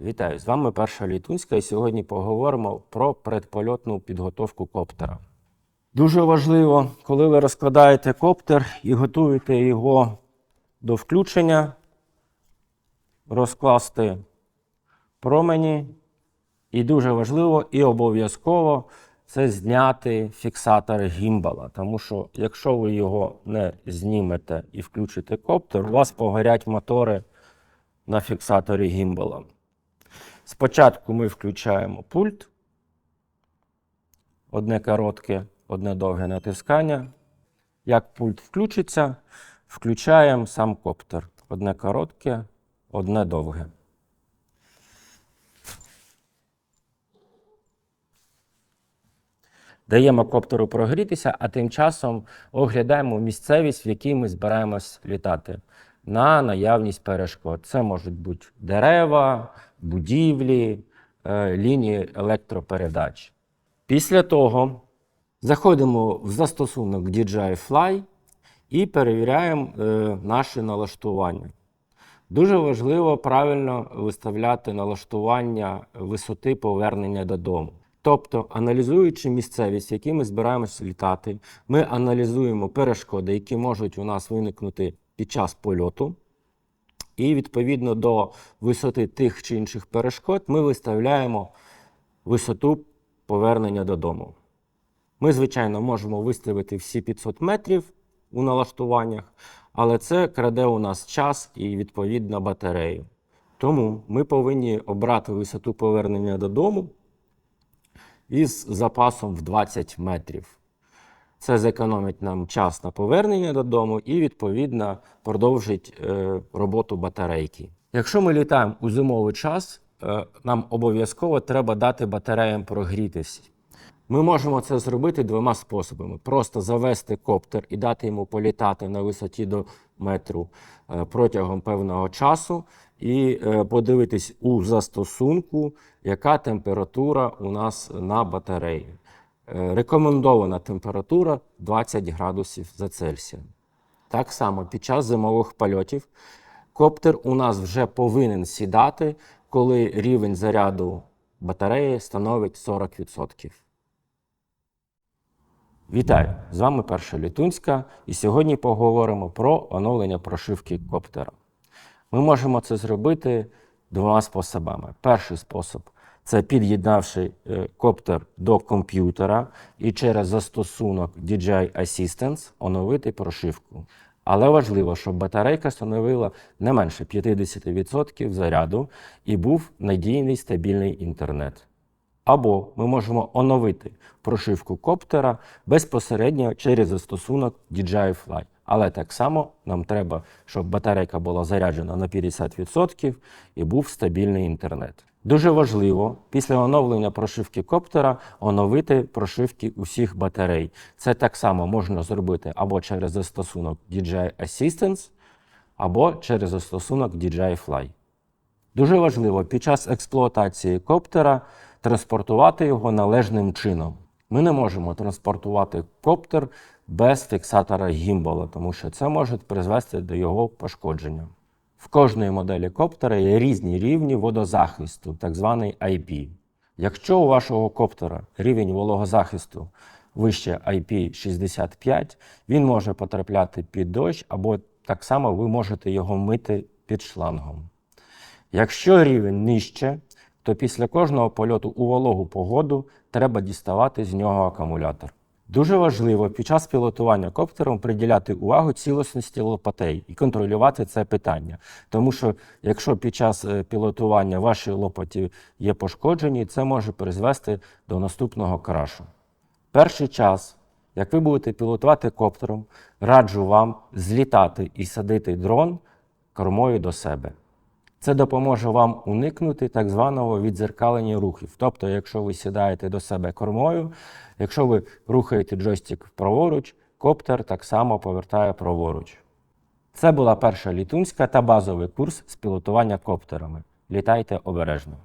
Вітаю! З вами перша літунська, і сьогодні поговоримо про предпольотну підготовку коптера. Дуже важливо, коли ви розкладаєте коптер і готуєте його до включення, розкласти промені. І дуже важливо і обов'язково це зняти фіксатор гімбала. Тому що якщо ви його не знімете і включите коптер, у вас погорять мотори на фіксаторі гімбала. Спочатку ми включаємо пульт. Одне коротке, одне довге натискання. Як пульт включиться, включаємо сам коптер. Одне коротке, одне довге. Даємо коптеру прогрітися, а тим часом оглядаємо місцевість, в якій ми збираємось літати на наявність перешкод. Це можуть бути дерева, будівлі, е, лінії електропередач. Після того заходимо в застосунок DJI Fly і перевіряємо е, наші налаштування. Дуже важливо правильно виставляти налаштування висоти повернення додому. Тобто, аналізуючи місцевість, в якій ми збираємося літати, ми аналізуємо перешкоди, які можуть у нас виникнути під час польоту. І відповідно до висоти тих чи інших перешкод ми виставляємо висоту повернення додому. Ми, звичайно, можемо виставити всі 500 метрів у налаштуваннях, але це краде у нас час і відповідно батарею. Тому ми повинні обрати висоту повернення додому із запасом в 20 метрів. Це зекономить нам час на повернення додому і, відповідно, продовжить е, роботу батарейки. Якщо ми літаємо у зимовий час, е, нам обов'язково треба дати батареям прогрітися. Ми можемо це зробити двома способами: просто завести коптер і дати йому політати на висоті до метру е, протягом певного часу, і е, подивитись у застосунку, яка температура у нас на батареї. Е, Рекомендована температура 20 градусів за Цельсієм. Так само під час зимових польотів коптер у нас вже повинен сідати, коли рівень заряду батареї становить 40%. Вітаю! З вами перша Літунська, і сьогодні поговоримо про оновлення прошивки коптера. Ми можемо це зробити двома способами. Перший спосіб це під'єднавши е, коптер до комп'ютера і через застосунок DJI Assistance оновити прошивку. Але важливо, щоб батарейка становила не менше 50% заряду і був надійний стабільний інтернет. Або ми можемо оновити прошивку коптера безпосередньо через застосунок DJI Fly. Але так само нам треба, щоб батарейка була заряджена на 50% і був стабільний інтернет. Дуже важливо після оновлення прошивки коптера оновити прошивки усіх батарей. Це так само можна зробити або через застосунок DJI Assistance, або через застосунок DJI Fly. Дуже важливо під час експлуатації коптера транспортувати його належним чином. Ми не можемо транспортувати коптер без фіксатора гімбала, тому що це може призвести до його пошкодження. В кожної моделі коптера є різні рівні водозахисту, так званий IP. Якщо у вашого коптера рівень вологозахисту вище IP65, він може потрапляти під дощ, або так само ви можете його мити під шлангом. Якщо рівень нижче, то після кожного польоту у вологу погоду треба діставати з нього акумулятор. Дуже важливо під час пілотування коптером приділяти увагу цілісності лопатей і контролювати це питання. Тому що якщо під час е, пілотування ваші лопаті є пошкоджені, це може призвести до наступного крашу. Перший час, як ви будете пілотувати коптером, раджу вам злітати і садити дрон кормою до себе. Це допоможе вам уникнути так званого відзеркалення рухів. Тобто, якщо ви сідаєте до себе кормою, якщо ви рухаєте джойстик праворуч, коптер так само повертає праворуч. Це була перша літунська та базовий курс з пілотування коптерами. Літайте обережно.